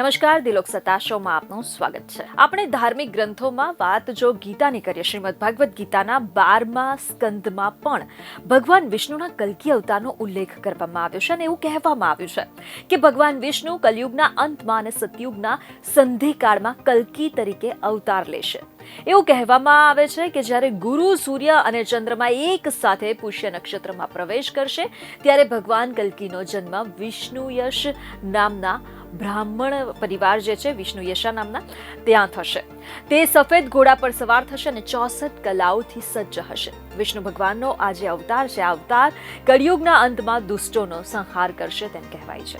નમસ્કાર, દિલોક સત્તા શોમાં આપનું સ્વાગત છે. આપણે ધાર્મિક ગ્રંથોમાં વાત જો ગીતાની કરીએ, શ્રીમદ ભાગવત ગીતાના બારમા સ્કંદમાં પણ ભગવાન વિષ્ણુના કલ્કી અવતારનો ઉલ્લેખ કરવામાં આવ્યો છે અને એવું કહેવામાં આવ્યું છે કે ભગવાન વિષ્ણુ કલયુગના અંતમાં અને સતયુગના સંધિકાળમાં કલ્કી તરીકે અવતાર લેશે એવું કહેવામાં આવે છે કે જ્યારે ગુરુ સૂર્ય અને ચંદ્રમા એક સાથે પુષ્ય નક્ષત્રમાં પ્રવેશ કરશે, ત્યારે ભગવાન કલ્કીનો જન્મ વિષ્ણુ યશ નામના બ્રાહ્મણ પરિવાર જે છે, વિષ્ણુ યશા નામના, ત્યાં થશે. તે સફેદ ઘોડા પર સવાર થશે અને ચોસઠ કલાઓથી સજ્જ હશે. વિષ્ણુ ભગવાનનો આ જે અવતાર છે. આ અવતાર કળિયુગના અંતમાં દુષ્ટોનો સંહાર કરશે તેમ કહેવાય છે.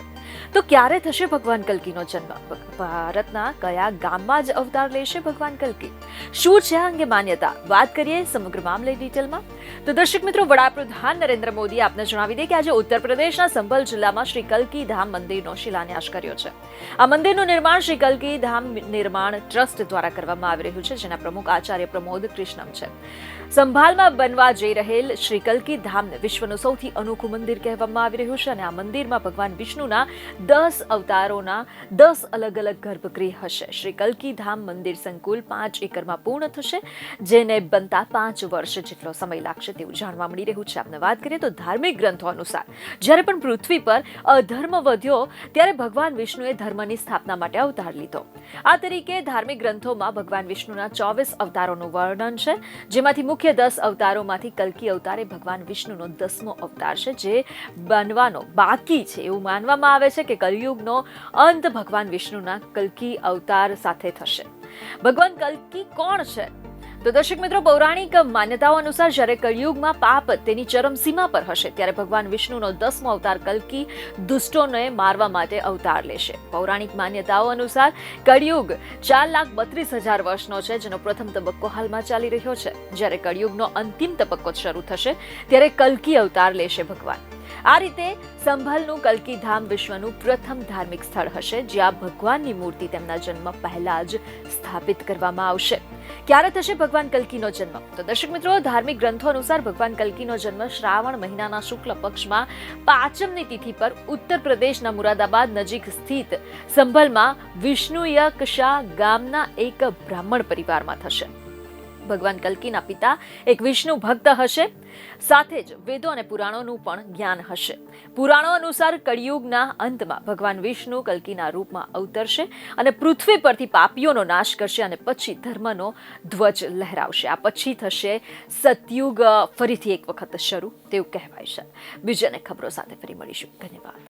તો ક્યારે થશે ભગવાન કલ્કીનો જન્મ? ભારતના કયા ગામમાં જ અવતાર લેશે ભગવાન કલ્કી? શું છે અંગે માન્યતા. વાત કરીએ સમગ્ર મામલે ડિટેલમાં. તો દર્શક મિત્રો, વડાપ્રધાન નરેન્દ્ર મોદીએ આપને જણાવી દે કે આજે ઉત્તર પ્રદેશના સંભલ જિલ્લામાં શ્રી કલકી ધામ મંદિરનો શિલાન્યાસ કર્યો છે. આ મંદિરનું નિર્માણ શ્રી કલકી ધામ નિર્માણ ટ્રસ્ટ દ્વારા કરવામાં આવી રહ્યું છે, જેના પ્રમુખ આચાર્ય પ્રમોદ કૃષ્ણમ છે. સંભાલમાં બનવા જઈ રહેલ શ્રી કલકી ધામને વિશ્વનું સૌથી અનોખું મંદિર કહેવામાં આવી રહ્યું છે અને આ મંદિરમાં ભગવાન વિષ્ણુના દસ અવતારોના દસ અલગ અલગ ગર્ભગૃહ હશે. શ્રી કલ્કી ધામ મંદિર સંકુલ પાંચ એકરમાં પૂર્ણ થશે, જેને બનતા પાંચ વર્ષ જેટલો સમય લાગશે તેવું જાણવા મળી રહ્યું છે. આપણે વાત કરીએ તો ધાર્મિક ગ્રંથો અનુસાર, જ્યારે પણ પૃથ્વી પર અધર્મ વધ્યો, ત્યારે ભગવાન વિષ્ણુએ ધર્મની સ્થાપના માટે અવતાર લીધો. આ તરીકે ધાર્મિક ગ્રંથોમાં ભગવાન વિષ્ણુના ચોવીસ અવતારોનું વર્ણન છે, જેમાંથી મુખ્ય દસ અવતારોમાંથી કલ્કી અવતાર ભગવાન વિષ્ણુનો દસમો અવતાર છે, જે બનવાનો બાકી છે. એવું માનવામાં આવે છે કે કલયુગનો અંત ભગવાન વિષ્ણુના કલ્કી અવતાર સાથે થશે. ભગવાન કલ્કી કોણ છે? તો દર્શક મિત્રો, પૌરાણિક માન્યતાઓ અનુસાર જ્યારે કળિયુગમાં પાપ તેની ચરમસીમા પર હશે, ત્યારે ભગવાન વિષ્ણુનો દસમો અવતાર કલ્કી દુષ્ટોને મારવા માટે અવતાર લેશે. પૌરાણિક માન્યતાઓ અનુસાર કળિયુગ ચાર લાખ બત્રીસ હજાર વર્ષનો છે, જેનો પ્રથમ તબક્કો હાલમાં ચાલી રહ્યો છે. જ્યારે કળિયુગનો અંતિમ તબક્કો શરૂ થશે, ત્યારે કલ્કી અવતાર લેશે ભગવાન. આ રીતે સંભલનું કલ્કી ધામ વિશ્વનું પ્રથમ ધાર્મિક સ્થળ હશે, જ્યાં ભગવાનની મૂર્તિ તેમના જન્મ પહેલા જ સ્થાપિત કરવામાં આવશે. ક્યારે થશે ભગવાન કલ્કીનો જન્મ? તો દર્શક મિત્રો, ધાર્મિક ગ્રંથો અનુસાર ભગવાન કલ્કીનો જન્મ શ્રાવણ મહિનાના શુક્લ પક્ષમાં પાંચમની તિથિ પર ઉત્તર પ્રદેશના મુરાદાબાદ નજીક સ્થિત સંભલમાં વિષ્ણુય કશા ગામના એક બ્રાહ્મણ પરિવારમાં થશે. ભગવાન કલ્કીના પિતા એક વિષ્ણુ ભક્ત હશે. સાથે જ વેદો અને પુરાણોનું પણ જ્ઞાન હશે. પુરાણો અનુસાર કળિયુગના અંતમાં ભગવાન વિષ્ણુ કલ્કીના રૂપમાં અવતરશે અને પૃથ્વી પરથી પાપીઓનો નાશ કરશે અને પછી ધર્મનો ધ્વજ લહેરાવશે. આ પછી થશે સતયુગ, ફરીથી એક વખત શરૂ. તેવું કહેવાય છે. બીજાને ખબરો સાથે ફરી મળીશું. ધન્યવાદ.